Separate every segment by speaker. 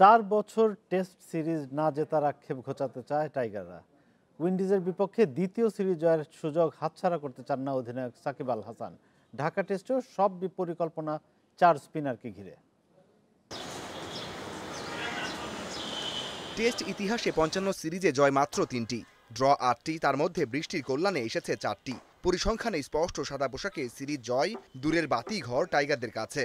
Speaker 1: চার বছর test series না জেতার আক্ষেপ ঘোচাতে চায় টাইগাররা। উইন্ডিজের বিপক্ষে দ্বিতীয় সিরিজ জয়ের সুযোগ হাতছাড়া করতে চান না অধিনায়ক সাকিব আল হাসান। ঢাকা টেস্টেও সব পরিকল্পনা চার স্পিনারকে ঘিরে।
Speaker 2: টেস্ট ইতিহাসে পঞ্চান্ন সিরিজে জয় মাত্র তিনটি। ড্র আটটি, তার মধ্যে বৃষ্টির কল্যাণে এসেছে চারটি। পরিসংখ্যানে স্পষ্ট সাদা পোশাকে সিরিজ জয়, দূরের বাতি ঘর টাইগারদের কাছে।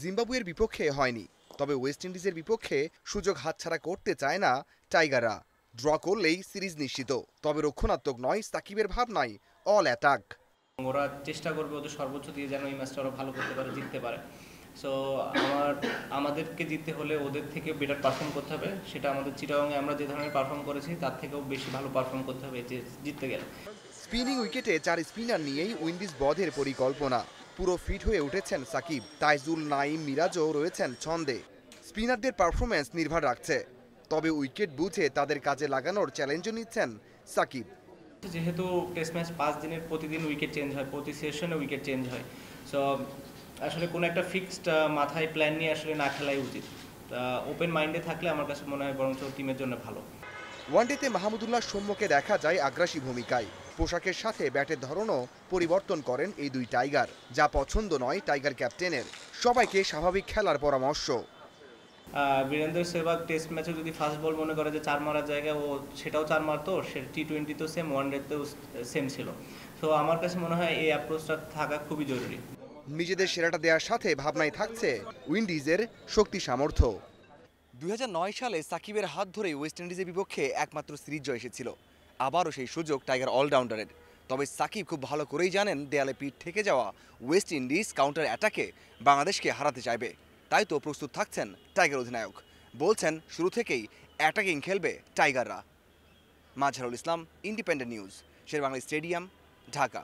Speaker 2: জিম্বাবুয়ের বিপক্ষে হয়নি। তবে ওয়েস্ট ইন্ডিজের বিপক্ষে সুযোগ হাতছাড়া করতে চায় না টাইগাররা। ড্র করলেই সিরিজ নিশ্চিত। তবে রক্ষণাত্মক নয় সাকিবের ভাবনায় অল অ্যাটাক।
Speaker 3: ওরা চেষ্টা করবে ওদের সর্বোচ্চ দিয়ে যেন এই ম্যাচটা ওরা ভালো করতে পারে জিততে পারে। সো আমার আমাদেরকে জিততে হলে ওদের থেকে বেটার পারফর্ম করতে হবে। সেটা আমাদের চিটাগংয়ে আমরা যে ধরনের পারফর্ম করেছি তার থেকেও বেশি ভালো পারফর্ম করতে হবে যে জিততে গেলে।
Speaker 2: স্পিনিং উইকেটে চার স্পিনার নিয়েই উইন্ডিজ বধের পরিকল্পনা। পুরো ফিট হয়ে উঠেছেন সাকিব। তাইজুল নাইম মিরাজও রয়েছেন ছন্দে। স্পিনারদের পারফরমেন্স নির্ভর রাখছে। তবে উইকেট বুঝে তাদের কাজে লাগানোর চ্যালেঞ্জও নিচ্ছেন সাকিব।
Speaker 3: যেহেতু টেস্ট ম্যাচ পাঁচ দিনের প্রতিদিন উইকেট চেঞ্জ হয়, প্রতি সেশনে উইকেট চেঞ্জ হয়। সো আসলে কোনো একটা ফিক্সড মাথায় প্ল্যান নিয়ে আসলে না খেলাই উচিত। ওপেন মাইন্ডে থাকলে আমার কাছে মনে হয় বরঞ্চ টিমের জন্য ভালো।
Speaker 2: ওয়ানডেতে মাহমুদুল্লাহ সৌম্যকে দেখা যায় আগ্রাসী ভূমিকায়। পোশাকের সাথে ব্যাটের ধরনও পরিবর্তন করেন এই দুই টাইগার। যা পছন্দ নয় টাইগার ক্যাপ্টেনের। সবাইকে স্বাভাবিক খেলার পরামর্শ।
Speaker 3: বীরেন্দ্র সেহবাগ টেস্ট ম্যাচে যদি ফার্স্ট বল মনে করে যে চার মারার জায়গায় ও সেটাও চার মারতো সে টি টোয়েন্টিতেও সেম ওয়ান ডেতেও সেম ছিল। তো আমার কাছে মনে হয় এই অ্যাপ্রোচটা থাকা খুবই জরুরি।
Speaker 2: নিজেদের সেরাটা দেওয়ার সাথে ভাবনায় থাকছে উইন্ডিজের শক্তি সামর্থ্য। দুই হাজার নয় সালে সাকিবের হাত ধরে ওয়েস্ট ইন্ডিজের বিপক্ষে একমাত্র সিরিজ জয় এসেছিল। আবারও সেই সুযোগ টাইগার অলরাউন্ডারের। তবে সাকিব খুব ভালো করেই জানেন, দেয়ালে পিঠ থেকে যাওয়া ওয়েস্ট ইন্ডিজ কাউন্টার অ্যাটাকে বাংলাদেশকে হারাতে চাইবে। তাই তো প্রস্তুত থাকছেন টাইগার অধিনায়ক। বলছেন, শুরু থেকেই অ্যাটাকিং খেলবে টাইগাররা। Majharul Islam, independent news, Sherbangla stadium, Dhaka.